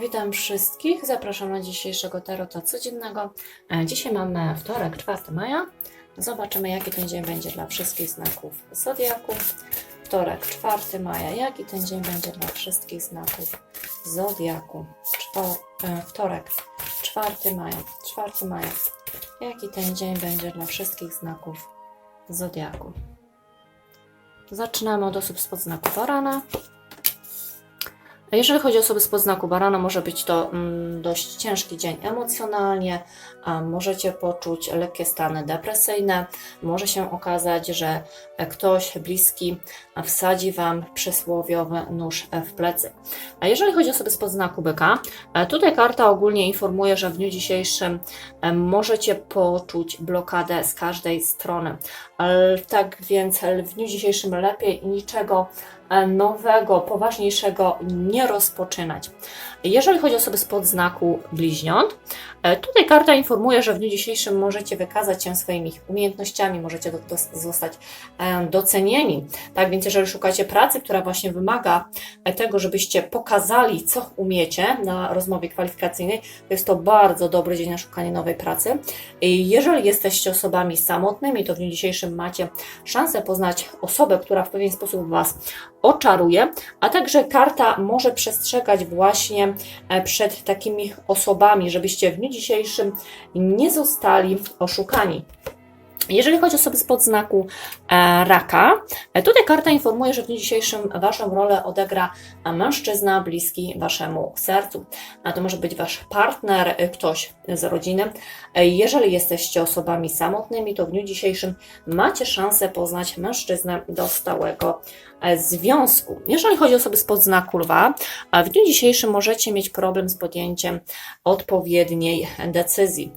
Witam wszystkich. Zapraszam na dzisiejszego tarota codziennego. E, Dzisiaj mamy wtorek, 4 maja. Zobaczymy, jaki ten dzień będzie dla wszystkich znaków zodiaku. Wtorek, 4 maja. Jaki ten dzień będzie dla wszystkich znaków zodiaku? Czwo- e, Wtorek, 4 maja. 4 maja. Jaki ten dzień będzie dla wszystkich znaków zodiaku? Zaczynamy od osób spod znaku barana. Jeżeli chodzi o osoby spod znaku barana, może być to mm, dość ciężki dzień emocjonalnie, możecie poczuć lekkie stany depresyjne, może się okazać, że ktoś bliski wsadzi Wam przysłowiowy nóż w plecy. A jeżeli chodzi o osoby spod znaku byka, e, tutaj karta ogólnie informuje, że w dniu dzisiejszym e, możecie poczuć blokadę z każdej strony. Tak więc w dniu dzisiejszym lepiej niczego nowego, poważniejszego nie rozpoczynać. Jeżeli chodzi o osoby spod znaku bliźniąt, e, tutaj karta informuje, że w dniu dzisiejszym możecie wykazać się swoimi umiejętnościami, możecie do, do, zostać e, docenieni. Tak więc, jeżeli szukacie pracy, która właśnie wymaga e, tego, żebyście pokazali, co umiecie na rozmowie kwalifikacyjnej, to jest to bardzo dobry dzień na szukanie nowej pracy. Jeżeli jesteście osobami samotnymi, to w dniu dzisiejszym macie szansę poznać osobę, która w pewien sposób Was oczaruje, a także karta może przestrzegać właśnie e, przed takimi osobami, żebyście w dniu dzisiejszym nie zostali oszukani. Jeżeli chodzi o osoby spod znaku e, raka, e, tutaj karta informuje, że w dniu dzisiejszym Waszą rolę odegra e, mężczyzna bliski Waszemu sercu. A to może być Wasz partner, ktoś z rodziny. Jeżeli jesteście osobami samotnymi, to w dniu dzisiejszym macie szansę poznać mężczyznę do stałego związku. Jeżeli chodzi o osoby spod znaku lwa, w dniu dzisiejszym możecie mieć problem z podjęciem odpowiedniej decyzji.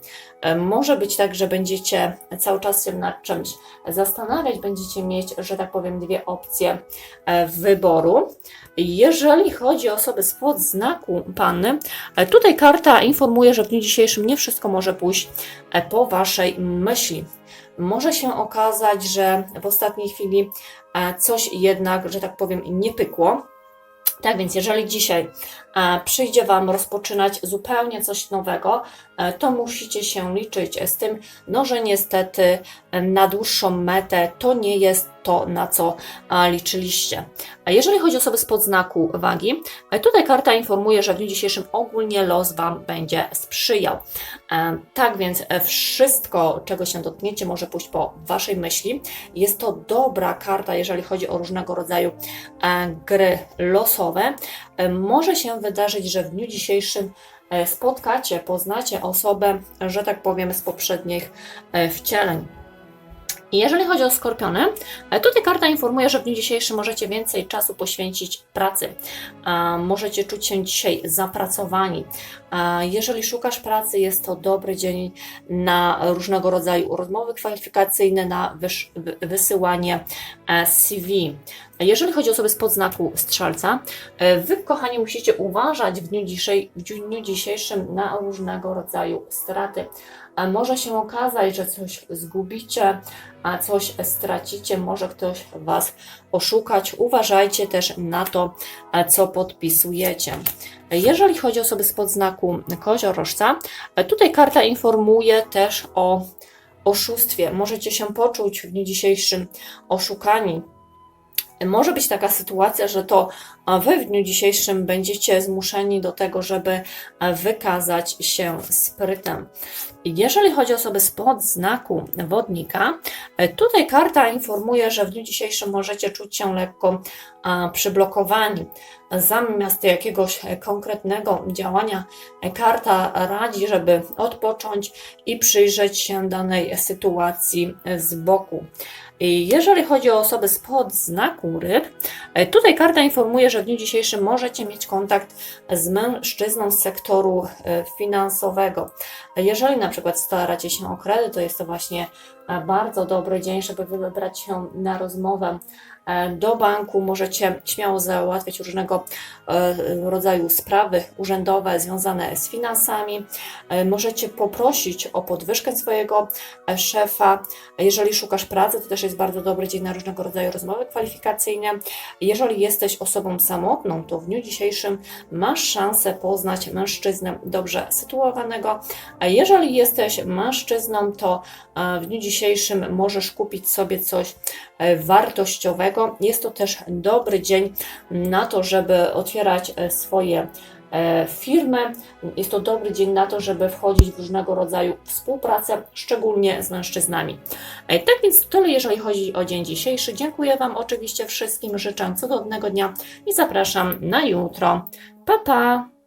Może być tak, że będziecie cały czas się nad czymś zastanawiać, będziecie mieć, że tak powiem, dwie opcje e, wyboru. Jeżeli chodzi o osoby spod znaku panny, e, tutaj karta informuje, że w dniu dzisiejszym nie wszystko może pójść e, po waszej myśli. Może się okazać, że w ostatniej chwili coś jednak, że tak powiem, nie pykło. Tak więc, jeżeli dzisiaj e, przyjdzie Wam rozpoczynać zupełnie coś nowego, e, to musicie się liczyć z tym, no, że niestety e, na dłuższą metę to nie jest to, na co liczyliście. A jeżeli chodzi o osoby spod znaku wagi, e, tutaj karta informuje, że w dniu dzisiejszym ogólnie los Wam będzie sprzyjał. E, Tak więc e, wszystko, czego się dotkniecie, może pójść po Waszej myśli. Jest to dobra karta, jeżeli chodzi o różnego rodzaju gry losowe. Może się wydarzyć, że w dniu dzisiejszym spotkacie, poznacie osobę, że tak powiem, z poprzednich wcieleń. Jeżeli chodzi o skorpiony, e, tutaj karta informuje, że w dniu dzisiejszym możecie więcej czasu poświęcić pracy. Możecie czuć się dzisiaj zapracowani. Jeżeli szukasz pracy, jest to dobry dzień na różnego rodzaju rozmowy kwalifikacyjne, na wysyłanie e, CV. Jeżeli chodzi o osoby spod znaku strzelca, e, Wy, kochani, musicie uważać w dniu, dzisiej, w dniu dzisiejszym na różnego rodzaju straty. Może się okazać, że coś zgubicie, a coś stracicie, może ktoś Was oszukać. Uważajcie też na to, co podpisujecie. Jeżeli chodzi o osoby spod znaku koziorożca, e, tutaj karta informuje też o oszustwie. Możecie się poczuć w dniu dzisiejszym oszukani. Może być taka sytuacja, że to Wy w dniu dzisiejszym będziecie zmuszeni do tego, żeby wykazać się sprytem. Jeżeli chodzi o osoby spod znaku wodnika, e, tutaj karta informuje, że w dniu dzisiejszym możecie czuć się lekko przyblokowani. Zamiast jakiegoś konkretnego działania, e, karta radzi, żeby odpocząć i przyjrzeć się danej sytuacji z boku. Jeżeli chodzi o osoby spod znaku ryb, e, tutaj karta informuje, że w dniu dzisiejszym możecie mieć kontakt z mężczyzną z sektoru e, finansowego. Jeżeli na przykład staracie się o kredyt, to jest to właśnie e, bardzo dobry dzień, żeby wybrać się na rozmowę e, do banku. Możecie śmiało załatwiać różnego e, rodzaju sprawy urzędowe związane z finansami. E, Możecie poprosić o podwyżkę swojego e, szefa. Jeżeli szukasz pracy, to też jest bardzo dobry dzień na różnego rodzaju rozmowy kwalifikacyjne. Jeżeli jesteś osobą samotną, to w dniu dzisiejszym masz szansę poznać mężczyznę dobrze sytuowanego. A jeżeli jesteś mężczyzną, to e, w dniu dzisiejszym możesz kupić sobie coś e, wartościowego. Jest to też dobry dzień na to, żeby otwierać e, swoje e, firmy. Jest to dobry dzień na to, żeby wchodzić w różnego rodzaju współpracę, szczególnie z mężczyznami. Tak więc tyle, jeżeli chodzi o dzień dzisiejszy. Dziękuję Wam oczywiście wszystkim, życzę cudownego dnia i zapraszam na jutro. Pa, pa!